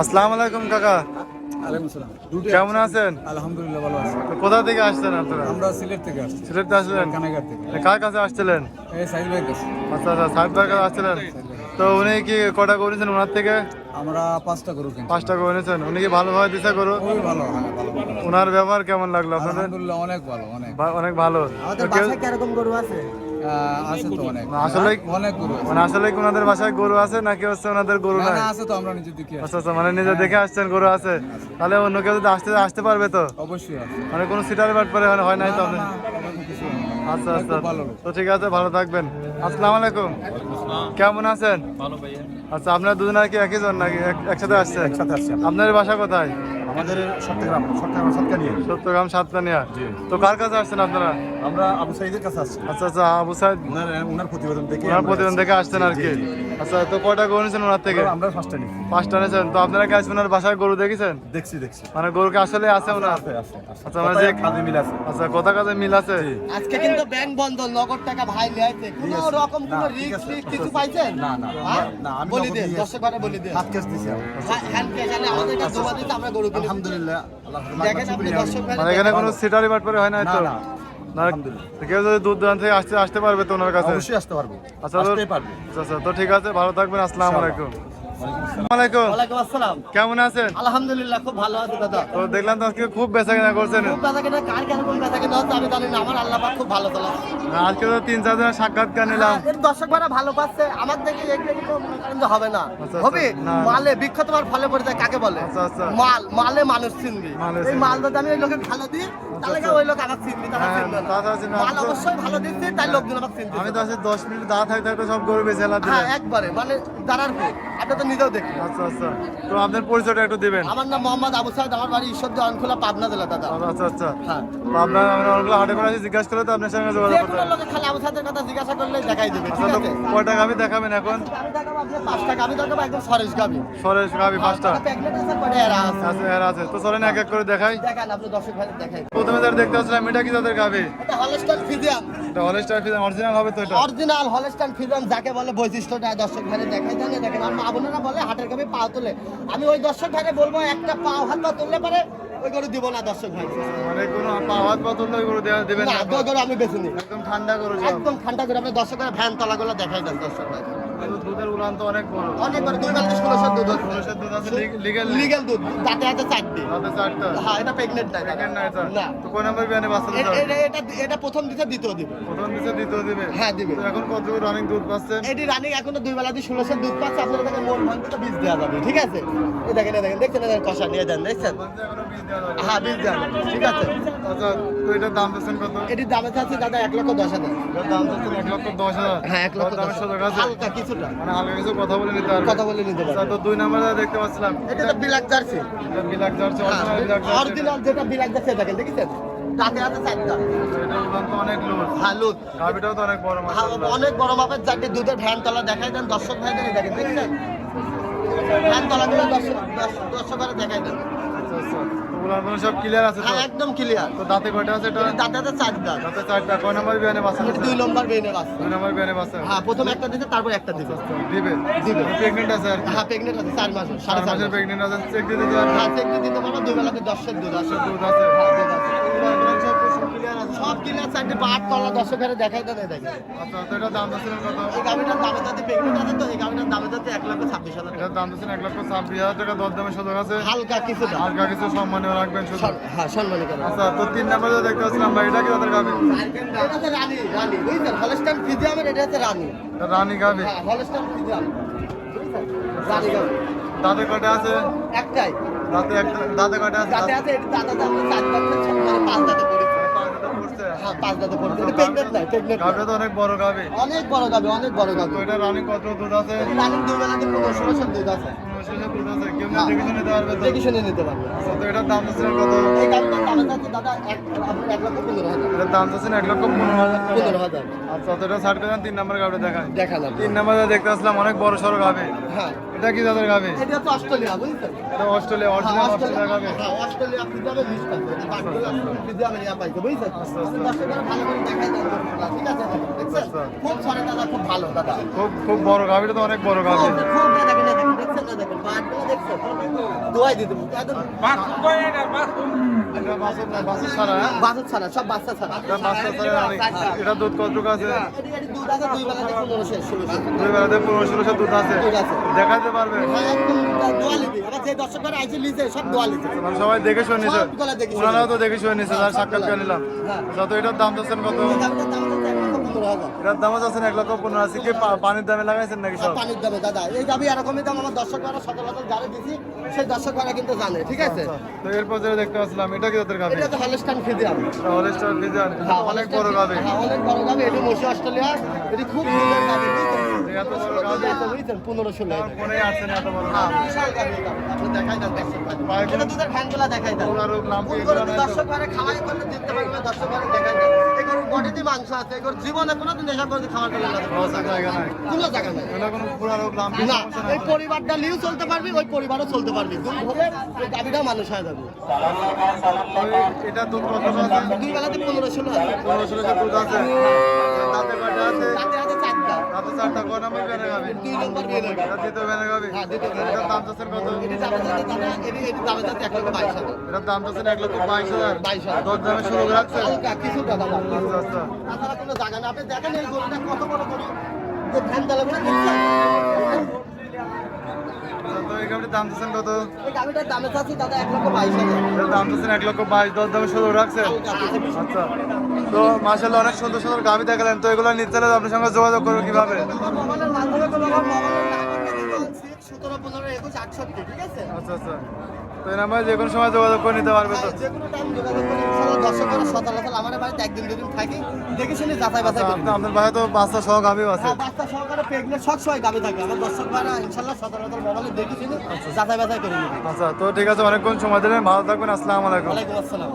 আসসালামু আলাইকুম কাকা। কেমন আছেন? আলহামদুলিল্লাহ ভালো আছি। তো কোথা থেকে আসছেন আপনারা? আমরা সিলেট থেকে আসছি। সিলেট থেকে আসলেন? কানাঘাট থেকে। কার কাছে আসছিলেন? এই সাইড ভাই কাছে। আচ্ছা আচ্ছা সাহেব ভাইয়ের কাছে আসছিলেন? তো উনি কি কটা নিয়েছেন ওনার থেকে? আমরা পাঁচটা গরু কিনছি। পাঁচটা করে নিয়েছেন উনি কি ভালোভাবে দিশা করো খুবই ভালো হ্যাঁ ভালো ভালো। ওনার ব্যবহার কেমন লাগল আপনাদের? আলহামদুলিল্লাহ অনেক ভালো অনেক। অনেক ভালো। গরু আছে? আছে তো অনেক। আসলে অনেক গরু মানে আসলে ওনাদের বাসায় গরু আছে নাকি হচ্ছে ওনাদের গরু না নাই? আছে তো আমরা নিজে দেখে আচ্ছা আচ্ছা মানে নিজে দেখে আসছেন গরু আছে। তাহলে অন্য কেউ যদি আসতে আসতে পারবে তো? অবশ্যই মানে কোনো সিটার বাট পরে হয় হয় নাই তো। আচ্ছা আচ্ছা। ভালো তো ঠিক আছে ভালো থাকবেন। আসসালামু আলাইকুম। কেমন আছেন? আচ্ছা আপনার দুজন আর কি একই জন নাকি? একসাথে আসছে একসাথে আসছি আমরা। আপনাদের বাসা কোথায়? আমাদের সাতকানিয়া। সত্যগ্রাম সাতকানিয়া। তো কার কাছে আসছেন আপনারা? আমরা আবু সাইদের কাছে আসছি। আচ্ছা আচ্ছা আবু সাহেব ওনার ওনার প্রতিবেদন দেখে ওনার আসছি। থেকে আসছেন আর কি। আচ্ছা তো কয়টা গরু নিয়েছেন ওনার থেকে? আমরা- ফার্স্টে নিচ্ছি পাঁচটা নিয়েছেন। তো আপনারা কি আজকে ওনার বাসায় গরু দেখেছেন? দেখছি দেখছি। মানে গরুকে আসলে আছে ওনার? আছে। আচ্ছা, মানে যে- কাজে মিল আছে? আচ্ছা কথা কাজে মিল আছে? আজকে কিন্তু ব্যাংক বন্ধ নগদ টাকা ভাই কোনো রকম কোনো রিস্ক রিস্ক কিছু পাইছেন? না, না, হ্যাঁ? না, আমি বলি দেন দর্শক বারে বলি দেন। হাত ক্যাশ দিছি হ্যান্ড ক্যাশ আনে আমাদের কাছে জমা দিতে আমরা গরু কিনে আলহামদুলিল্লাহ দেখেন আপনি দর্শক মানে এখানে কোনো সিটারি বাট পরে হয় তো? না। তো কেউ যদি দূর দূরান্ত থেকে আসতে আসতে পারবে তো ওনার কাছে? অবশ্যই আসতে পারবে। আচ্ছা পারবে। আচ্ছা আচ্ছা তো ঠিক আছে ভালো থাকবেন আসসালামু আলাইকুম। আসসালামু আলাইকুম। ওয়ালাইকুম আসসালাম। কেমন আছেন? আলহামদুলিল্লাহ খুব ভালো আছে দাদা। তো দেখলাম তো আজকে খুব বেচা কেনা করছেন। খুব ব্যথা কিনা কার কেরকম হচ্ছে আমি জানি না। আমার আল্লাহ পাক খুব ভালো চলে আজকে তো তিন চার জনের সাক্ষাৎকার নিলাম। দর্শক ভাড়া ভালো পাচ্ছে। আমার দেখে এগুলো কিন্তু করেন যে হবে না। আচ্ছা, হবে? মালে বৃক্ষ তোমার ফলে পড়ে যায় কাকে বলে? আচ্ছা, আচ্ছা। মাল মালে মানুষ চিনবি। এই মাল যদি আমি ওই লোকে ভালো দিই হ্যাঁ, আমি তো দশ মিনিট দা থাকতে সব গরু বেঁচে এলাম। হ্যাঁ একবারে। মানে দাঁড়ার আপনি তো নিজেও দেখি। আচ্ছা আচ্ছা। তো আপনার পরিচয়টা একটু দিবেন। আমার নাম মোহাম্মদ আবু সাইদ আমার বাড়ি ঈশ্বরদী অনখোলা পাবনা জেলা দাদা। আচ্ছা আচ্ছা হ্যাঁ। তো আপনার আমরা অনেকগুলো হাটে করে আছি জিজ্ঞাসা করলে তো আপনার সঙ্গে যোগাযোগ করতে হবে। খালি আবু সাইদের কথা জিজ্ঞাসা করলে দেখাই দেবে আচ্ছা ঠিক আছে? কয়টা গাভি দেখাবেন এখন? আমি দেখাবো আপনার পাঁচটা গাভি দেখাবো একদম সরেশ গাভি। সরেশ গাভি পাঁচটা। প্যাকেট আছে এরা আছে? আছে এর আছে। তো চলেন এক এক করে দেখাই। দেখান আপনি দর্শক ভাই দেখাই। প্রথমে যারা দেখতে আসলাম এটা কি তাদের গাভি? এটা ফিজিয়াম এটা হলস্টার ফিজাম অরিজিনাল হবে তো এটা? অরিজিনাল হলস্টাইন ফিজিয়াম যাকে বলে বৈশিষ্ট্যটা দর্শক ভাইরে দেখাই দেন। দেখেন আর মা বোনেরা বলে হাটের গাভি পা তোলে। আমি ওই দর্শক ভাইরে বলব একটা পা হাত পা তুললে পারে ওই গরু দিব না দর্শক ভাই। মানে কোনো পা তুললে ওই গরু দেবেন না গরু আমি বেছে নিই একদম ঠান্ডা করে একদম ঠান্ডা করে আপনি দর্শক ভাই ফ্যান তলাগুলো দেখাই দেন দর্শক ভাই। দুধের উলান তো অনেক বড়। অনেক বড় দুই বেলা ষোলোশো দুধ ষোলোশো দুধ আছে লিগেল লিগেল দুধ দাঁতে হাতে চারটি। চারটা হ্যাঁ এটা প্রেগনেন্ট না। তো কোন নাম্বার বিয়ানে বাচ্চা এ- এটা এটা প্রথম দিতে দ্বিতীয় দিবে। প্রথম দিছে দ্বিতীয় দিবে? হ্যাঁ দিবে। এখন রানিং দুধ পাচ্ছেন এটি রানিং এখনও দুই বেলা দিয়ে ষোলোশো দুধ পাচ্ছে আপনার দেখেন ভাঙতে বীজ দেওয়া যাবে ঠিক আছে? এই দেখেন দেখেন দেখছেন? কষা নিয়ে দেন দেখছেন। হ্যাঁ বীজ দেওয়া ঠিক আছে? আচ্ছা তো এটার দাম দিচ্ছেন কত? এটির দামে চাচ্ছে দাদা এক লক্ষ দশ হাজার। দাম দিচ্ছেন এক লক্ষ দশ হাজার। হ্যাঁ এক লক্ষ দশ হাজার। হালকা কিছুটা। মানে হালকা কিছু কথা বলে নিতে পারবে। কথা বলে নিতে আচ্ছা পারবে। তো দুই নাম্বার দেখতে পাচ্ছিলাম। এটা তো black jersey black jersey original black jersey original যেটা বিলাক জার্সি দেখেন দেখেছেন? তাতে আছে চারটা। এটা উলান তো অনেক লুজ হালুদ গাভিটাও তো অনেক বড় অনেক বড় মাপের চারটি দুধের ভ্যান তলা দেখাই দেন দর্শক ভাইদের দেখেন দেখছেন? ভ্যান তলাগুলো দর্শক দর্শক- দেখাই দেন। আচ্ছা আচ্ছা তো উলানগুলো সব ক্লিয়ার আছে তো? হ্যাঁ একদম ক্লিয়ার তো দাঁতে কয়টা আছে এটা? দাঁতে আছে চারটা। দাঁতে কয় নাম্বার বিয়ানে বাচ্চা দুই নম্বর বেনে বাস দুই নাম্বার বিয়ানে হ্যাঁ প্রথম একটা দিতে তারপর একটা দিবে। দিবে? দিবে। প্রেগনেন্ট আছে আর হ্যাঁ আছে চার মাস সাড়ে চার মাসের মাস। আছে। চেক দিতে দেওয়ার হ্যাঁ চেক দিয়ে দিতে পারব দুই বেলাতে দশের দুধ আছে। দুধ আছে। হ্যাঁ, দুধ আছে। সব ক্লিয়ার চারটে পাট তলা দর্শকের দেখাই দেন এই আচ্ছা তো এটা দাম দিচ্ছিলেন কত এই গাভিটার দামে যাতে আছে তো? এই গাভিটার দামে যাতে এক লক্ষ ছাব্বিশ হাজার এটার দাম দিচ্ছেন এক লক্ষ ছাব্বিশ হাজার টাকা দর দামে সুযোগ আছে। হালকা কিছু সম্মানীয় রাখবেন শুধু। সন- হ্যাঁ আচ্ছা তো তিন নাম্বার যে দেখতে পাচ্ছিলাম ভাই এটা কি তাদের গাভি? এটা হচ্ছে রানী রানী। বুঝছেন? হলস্টাইন ফিজিয়ামের এটা হচ্ছে রানী। রানী গাভি। হ্যাঁ হলস্টাইন ফিজিয়াম বুঝছেন? রানী গাভি। দাঁতে কয়টা আছে? একটাই। দাঁতে একটা দাঁতে কয়টা আছে? যাতে আছে এটা দাদা দাদা চার দাঁতে পাঁচ দাঁতে পড়েছে হ্যাঁ পাঁচ দাঁতে পড়েছে এটা প্রেগনেন্ট নাই প্রেগনেন্ট গাভিটা তো অনেক বড় গাবে অনেক বড় গাবে অনেক বড় তো এটা রানী কত দুধ আছে? রানিং দুই দুধ। দেখে শুনে নিতে পারবে তো দেখে আচ্ছা, তো এটার দাম দিচ্ছিলেন কত? এই গাভিটার দামে যাচ্ছে দাদা এক এক লক্ষ পনেরো হাজার এটার দাম দিচ্ছেন এক লক্ষ পনেরো হাজার পনেরো হাজার। আচ্ছা তো এটা করে তিন নাম্বার দেখালাম তিন নাম্বার দেখতে আসলাম অনেক বড় সড়ো গাভি হ্যাঁ। এটা কি জাতের গাবে এটা অস্ট্রেলিয়া বুঝছেন? এটা অস্ট্রেলিয়া অরিজিনাল অস্ট্রেলিয়া। অস্ট্রেলিয়া গাবে হ্যাঁ, অস্ট্রেলিয়া ফ্রিজিয়ামে মিক্স আছে এটা বাটগুলো ফ্রিজিয়ামে ইয়া পাইছে বুঝছেন? দর্শকরা ভালো করে দেখাই দেন ঠিক আছে? দেখছেন। খুব সরে দাদা খুব ভালো দাদা। খুব খুব বড় গাবিটা তো অনেক বড় গাবি খুব দেখেন দেখেন দেখছেন না দেখেন? দোয়াই দিতে একদম হ্যাঁ ছাড়া সব বাচ্চা ছাড়া। এটা দুধ কতটুকু আছে? দুই বেলাতে পনেরো ষোলোশো। দুধ আছে। দেখাতে পারবে? হ্যাঁ, সবাই দেখে শুনে নিছে। ওনারাও তো দেখে শুনে নিছে সাক্ষাৎকার নিলাম। হ্যাঁ। যত এটার দাম চাচ্ছেন কত? এটার দাম আছেন এক লক্ষ পনেরো আশি। কি পানির দামে লাগাইছেন নাকি সব? পানির দামে দাদা এই দাবি এরকমই দাম আমার দর্শকরা সচরাচর যারা দিছি সেই দর্শকরা কিন্তু জানে ঠিক আছে? আচ্ছা, তো এরপর যেটা দেখতে পাচ্ছিলাম এটা কি তাদের গাবে এটা তো হলস্টাইন ফিজিয়াম এটা হলিস্টার ফিজার অনেক বড় গাবে অনেক বড় গাবে এটি মশি অস্ট্রেলিয়া এটি খুব সুন্দর গাবি পনেরো ষোলো দেখাই দুধের ফ্যানগুলা দেখাই খাওয়াই করলে দিতে পারবে দেখাই। এই বডিতে মাংস আছে, জীবনে কোনোদিন খাবার কোনো জায়গা নাই। না, পরিবারটা নিয়েও চলতে পারবি, ওই পরিবারও চলতে পারবি। দুই ওই মানুষ হয়ে যাবে। এটা দুধ কত দুই বেলাতে পনেরো ষোলো। পনেরো ষোলোশো দুধ আছে দাঁতে কয়টা আছে চারটা। দাঁতে চারটা কয় নম্বর বেনে গাবি দুই নম্বর বিয়ে দেবে। দ্বিতীয় বেনে গাবি হ্যাঁ, দ্বিতীয় বেনে। এটার দাম চাচ্ছেন কত এটি দামে যাচ্ছে এটি- এটি দামে যাচ্ছে এক লক্ষ বাইশ হাজার। এটার দাম চাচ্ছেন এক লক্ষ বাইশ হাজার বাইশ হাজার। দশ দামে শুরু হালকা, দাদা। আচ্ছা আচ্ছা তাছাড়া কোনো জায়গা না আপনি দেখেন এই গরুটা কত বড় গরু যে দেখছেন আচ্ছা, তো এই গাবির দাম চাচ্ছেন কত? এই গাড়িটার দামে চাচ্ছি দাদা এক লক্ষ বাইশ হাজার। দাম চাচ্ছেন এক লক্ষ বাইশ দশ দামে। আচ্ছা। তো মাসাল্লাহ অনেক সুন্দর সুন্দর গাবি দেখালেন। তো এগুলো নিতে আপনার সঙ্গে যোগাযোগ করব কীভাবে? সতেরো পনেরো একুশ আটষট্টি ঠিক আছে? আচ্ছা আচ্ছা। তো এই নাম্বারে যে কোনো সময় যোগাযোগ করে নিতে পারবে তো। যে কোনো টাইম যোগাযোগ করে ইনশাআল্লাহ দর্শকরা সচরাচর আমার বাড়িতে একদিন দুদিন থাকি। দেখে শুনে যাচাই বাছাই আচ্ছা, করি আপনি আপনার ভাই তো বাচ্চা সহ গাবিও আছে। বাচ্চা সহকারে প্রেগনেন্ট সব সময় গাবে থাকে। আমার দর্শক ভাইরা ইনশাল্লাহ সচরাচর মোবাইলে দেখে শুনে যাচাই বাছাই করে আচ্ছা তো ঠিক আছে অনেকক্ষণ সময় দিলেন। ভালো থাকবেন আসসালামু আলাইকুম। আসসালাম।